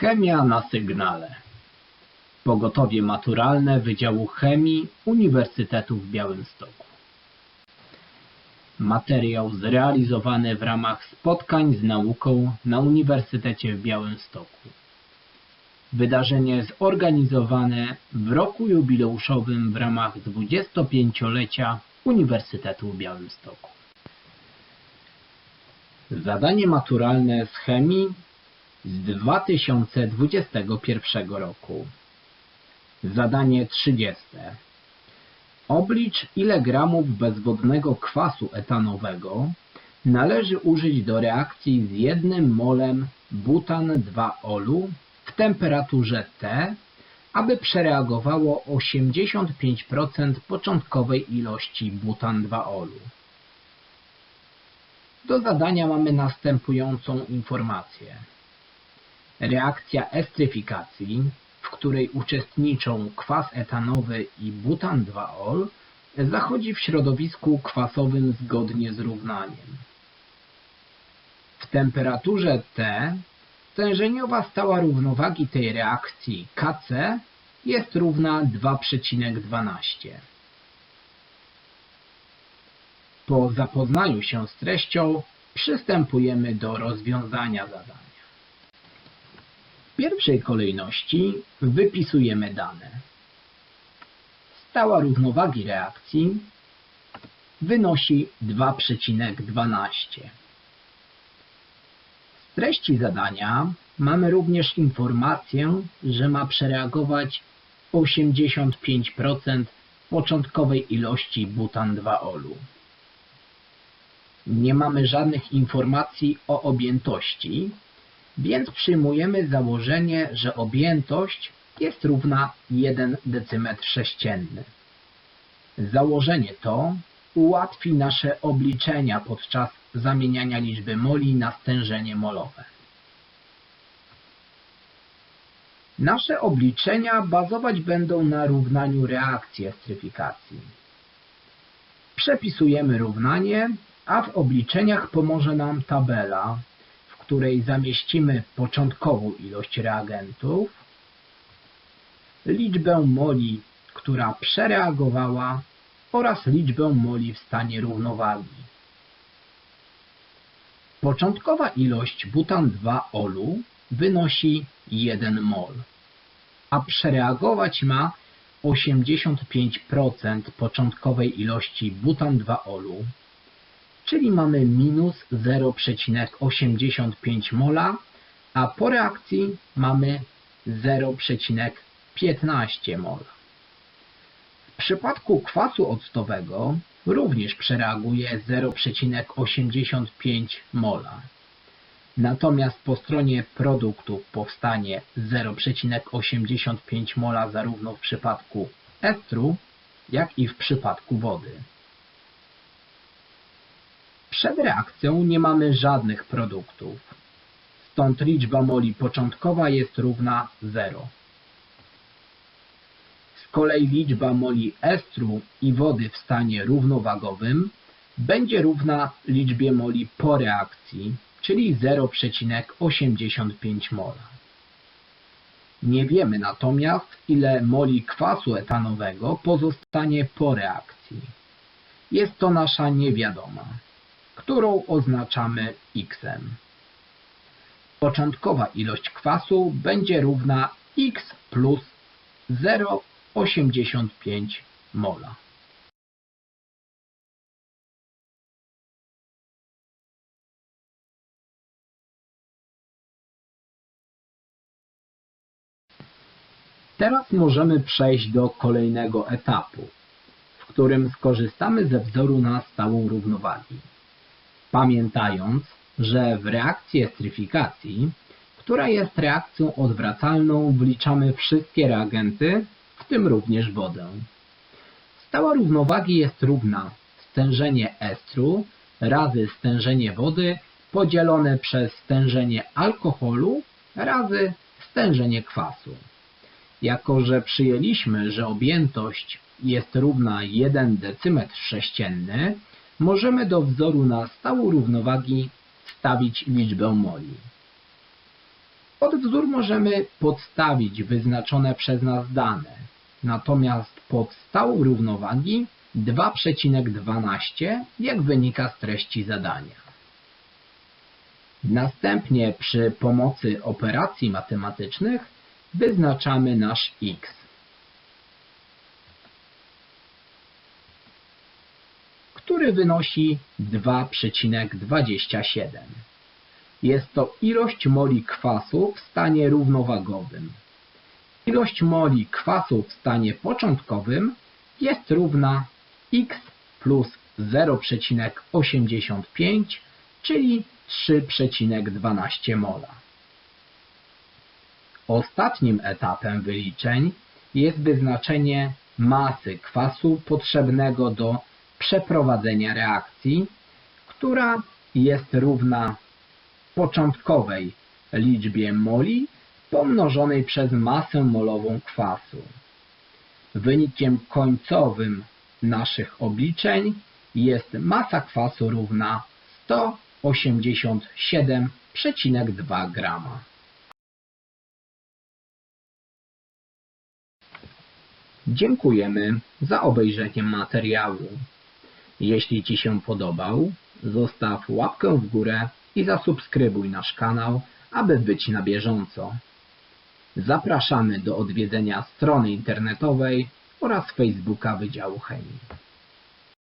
Chemia na sygnale. Pogotowie maturalne Wydziału Chemii Uniwersytetu w Białymstoku. Materiał zrealizowany w ramach spotkań z nauką na Uniwersytecie w Białymstoku. Wydarzenie zorganizowane w roku jubileuszowym w ramach 25-lecia Uniwersytetu w Białymstoku. Zadanie maturalne z chemii z 2021 roku. Zadanie 30. Oblicz ile gramów bezwodnego kwasu etanowego należy użyć do reakcji z jednym molem butan-2-olu w temperaturze T, aby przereagowało 85% początkowej ilości butan-2-olu. Do zadania mamy następującą informację. Reakcja estryfikacji, w której uczestniczą kwas etanowy i butan-2-ol, zachodzi w środowisku kwasowym zgodnie z równaniem. W temperaturze T stężeniowa stała równowagi tej reakcji Kc jest równa 2,12. Po zapoznaniu się z treścią przystępujemy do rozwiązania zadania. Pierwszej kolejności wypisujemy dane. Stała równowagi reakcji wynosi 2,12. Z treści zadania mamy również informację, że ma przereagować 85% początkowej ilości butan-2-olu. Nie mamy żadnych informacji o objętości, więc przyjmujemy założenie, że objętość jest równa 1 decymetr sześcienny. Założenie to ułatwi nasze obliczenia podczas zamieniania liczby moli na stężenie molowe. Nasze obliczenia bazować będą na równaniu reakcji estryfikacji. Przepisujemy równanie, a w obliczeniach pomoże nam tabela, której zamieścimy początkową ilość reagentów, liczbę moli, która przereagowała oraz liczbę moli w stanie równowagi. Początkowa ilość butan-2-olu wynosi 1 mol, a przereagować ma 85% początkowej ilości butan-2-olu, czyli mamy minus 0,85 mola, a po reakcji mamy 0,15 mola. W przypadku kwasu octowego również przereaguje 0,85 mola. Natomiast po stronie produktu powstanie 0,85 mola zarówno w przypadku estru, jak i w przypadku wody. Przed reakcją nie mamy żadnych produktów, stąd liczba moli początkowa jest równa 0. Z kolei liczba moli estru i wody w stanie równowagowym będzie równa liczbie moli po reakcji, czyli 0,85 mola. Nie wiemy natomiast, ile moli kwasu etanowego pozostanie po reakcji. Jest to nasza niewiadoma, którą oznaczamy x. Początkowa ilość kwasu będzie równa x plus 0,85 mola. Teraz możemy przejść do kolejnego etapu, w którym skorzystamy ze wzoru na stałą równowagi. Pamiętając, że w reakcji estryfikacji, która jest reakcją odwracalną, wliczamy wszystkie reagenty, w tym również wodę. Stała równowagi jest równa stężenie estru razy stężenie wody podzielone przez stężenie alkoholu razy stężenie kwasu. Jako, że przyjęliśmy, że objętość jest równa 1 decymetr sześcienny, możemy do wzoru na stałą równowagi wstawić liczbę moli. Pod wzór możemy podstawić wyznaczone przez nas dane, natomiast pod stałą równowagi 2,12 jak wynika z treści zadania. Następnie przy pomocy operacji matematycznych wyznaczamy nasz x. który wynosi 2,27. Jest to ilość moli kwasu w stanie równowagowym. Ilość moli kwasu w stanie początkowym jest równa x plus 0,85, czyli 3,12 mola. Ostatnim etapem wyliczeń jest wyznaczenie masy kwasu potrzebnego do przeprowadzenia reakcji, która jest równa początkowej liczbie moli pomnożonej przez masę molową kwasu. Wynikiem końcowym naszych obliczeń jest masa kwasu równa 187,2 grama. Dziękujemy za obejrzenie materiału. Jeśli Ci się podobał, zostaw łapkę w górę i zasubskrybuj nasz kanał, aby być na bieżąco. Zapraszamy do odwiedzenia strony internetowej oraz Facebooka Wydziału Chemii.